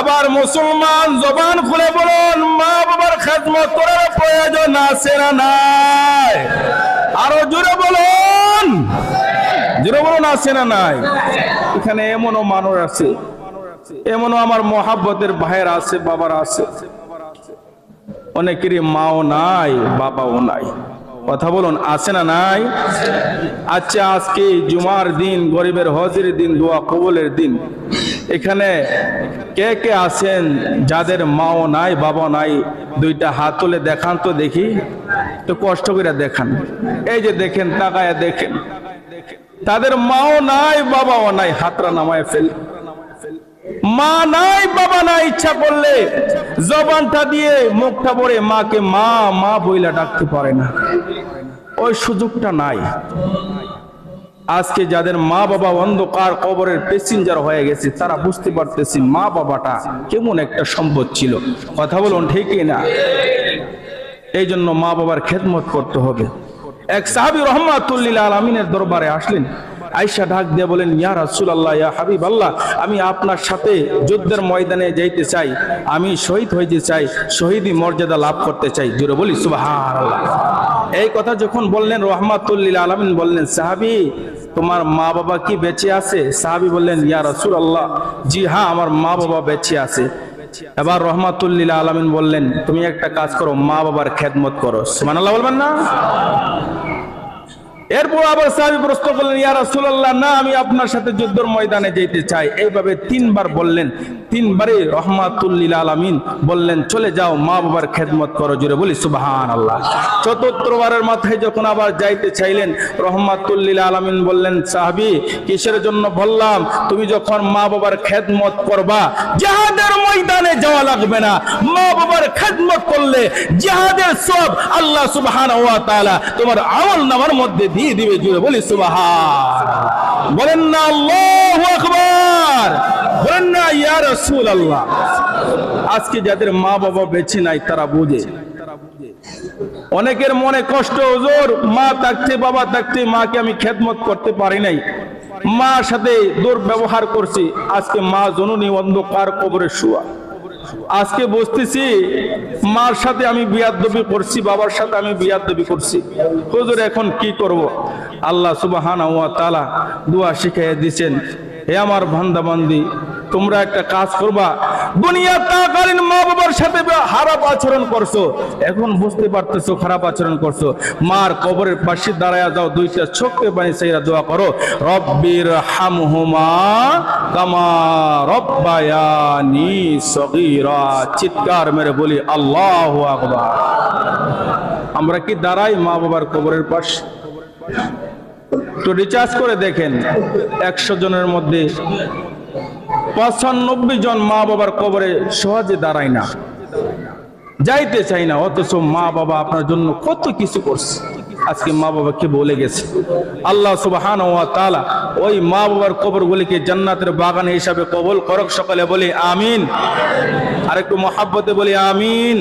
আবার মুসলমান জবান খুলে বলুন মা বাবার খেদমত করার প্রয়োজন আছে না নাই? আরও জোরে বলুন। জোরে বলুন, আছে না নাই? এখানে এমনও মানুষ আছে, এমনও আমার মহাব্বতের ভাইয়ের আছে, বাবার আছে। অনেকেরই মাও নাই, বাবাও নাই। কথা বলুন, আছে না নাই? আচ্ছা আজকে জুমার দিন, গরিবের হজের দিন, দোয়া কবলের দিন। এখানে কে কে আছেন যাদের মাও নাই, বাবা নাই, দুইটা হাত তুলে দেখান তো দেখি তো কষ্ট করে দেখান। এই যে দেখেন, তাকায় দেখেন। তাদের মাও নাই, বাবাও নাই হাতরা নামায় ফেল। মা নাই, বাবা নাই, ইচ্ছা করলে জবানটা দিয়ে মুখটা পরে মাকে, মা মা বইলা ডাকতে পারে না। ওই সুযোগটা নাই। আজকে যাদের মা বাবা অন্ধকার কবরের প্যাসেঞ্জার হয়ে গেছে, তারা বুঝতে পারতেছি মা বাবাটা কেমন একটা সম্পদ ছিল। কথা বলুন ঠিকই না? এই জন্য মা বাবার খেদমত করতে হবে। এক সাহাবি রহমাতুল্লিল আলমিনের দরবারে আসলেন। আয়সা ঢাক দিয়ে বলেন, ইয়া রাসূলুল্লাহ, ইয়া হাবিব আল্লাহ আমি আপনার সাথে যুদ্ধের ময়দানে যাইতে চাই। আমি শহীদ হইতে চাই, শহীদি মর্যাদা লাভ করতে চাই। জুড়ে বলি, সুবহানাল্লাহ। এই কথা যখন বললেন রহমাতুল্লিল আলমিন বললেন, সাহাবি, তোমার মা বাবা কি বেঁচে আছে? সাহাবি বললেন, ইয়া রসুল আল্লাহ জি হ্যাঁ আমার মা বাবা বেঁচে আছে। এবার রহমাতুল্লিল আলমিন বললেন, তুমি একটা কাজ করো, মা বাবার খেদমত করো। সুমান আল্লাহ বলবেন না? এরপর আবার সাহাবি প্রশ্ন করলেন, ইয়া রাসূলুল্লাহ, না, আমি আপনার সাথে যুদ্ধের ময়দানে যেতে চাই। এইভাবে তিনবার বললেন, তিনবারে রহমাতুল্লিল আলামিন বললেন, চলে যাও, মা বাবার খেদমত করো জুড়ে বলি, সুবহানাল্লাহ। চতুর্থবারের মাথায় যখন আবার যাইতে চাইলেন রহমাতুল্লিল আলামিন বললেন, সাহাবি, কিসের জন্য বললাম, তুমি যখন মা বাবার খেদমত করবা, জিহাদের ময়দানে যাওয়া লাগবে না। মা বাবার খেদমত করলে জিহাদের সব আল্লাহ সুবহানাহু ওয়া তাআলা তোমার আমল নামার মধ্যে দিয়ে দিবে জুড়ে। বলি সুবহান বলেন না, আল্লাহু আকবার। বলেন না, ইয়া রাসূলুল্লাহ। আজকে যাদের মা বাবা বেঁচে নাই, তারা বুঝে। অনেকের মনে কষ্ট, হুজুর, মা থাকতে, বাবা থাকতে, মাকে আমি খেদমত করতে পারি নাই। মার সাথে দুর্ব্যবহার করছি। আজকে মা জননী অন্ধকার কবরে শুয়া। আজকে বসতেছি, মার সাথে আমি বিয়াদবি করছি, বাবার সাথে আমি বিয়াদবি করছি। হুজুর, এখন কি করব? আল্লাহ সুবাহ তালা দোয়া শিখাইয়া দিচ্ছেন হে আমার বান্দা বান্দি তোমরা একটা কাজ করবা। দুনিয়া তাকালীন মা বাবার সাথে খারাপ আচরণ করছ। এখন বুঝতে পারতেছো খারাপ আচরণ করছ। মার কবরের পাশে দাঁড়ায়া যাও, দুইটা চোখে পানি সেইরা দোয়া করো। রব্বির হামহুমা কামা রব্বায়ানি সগীরা। চিৎকার মেরে বলি, আল্লাহু আকবার। আমরা কি দাঁড়াই মা বাবার কবরের পাশে? একটু রিচার্জ করে দেখেন। একশো জনের মধ্যে পঁচানব্বই জন মা বাবার কবরে সহজে দাঁড়ায় না। যাইতে চাই না, অথচ মা বাবা আপনার জন্য কত কিছু করছে। আজকে মা বাবাকে বলে গেছে, আল্লাহ সুবহান তাআলা ওই মা বাবার কবর কবরগুলিকে জান্নাতের বাগান হিসাবে কবল করক। সকালে বলি, আমিন। আরেকটু মহাব্বতে বলি, আমিন।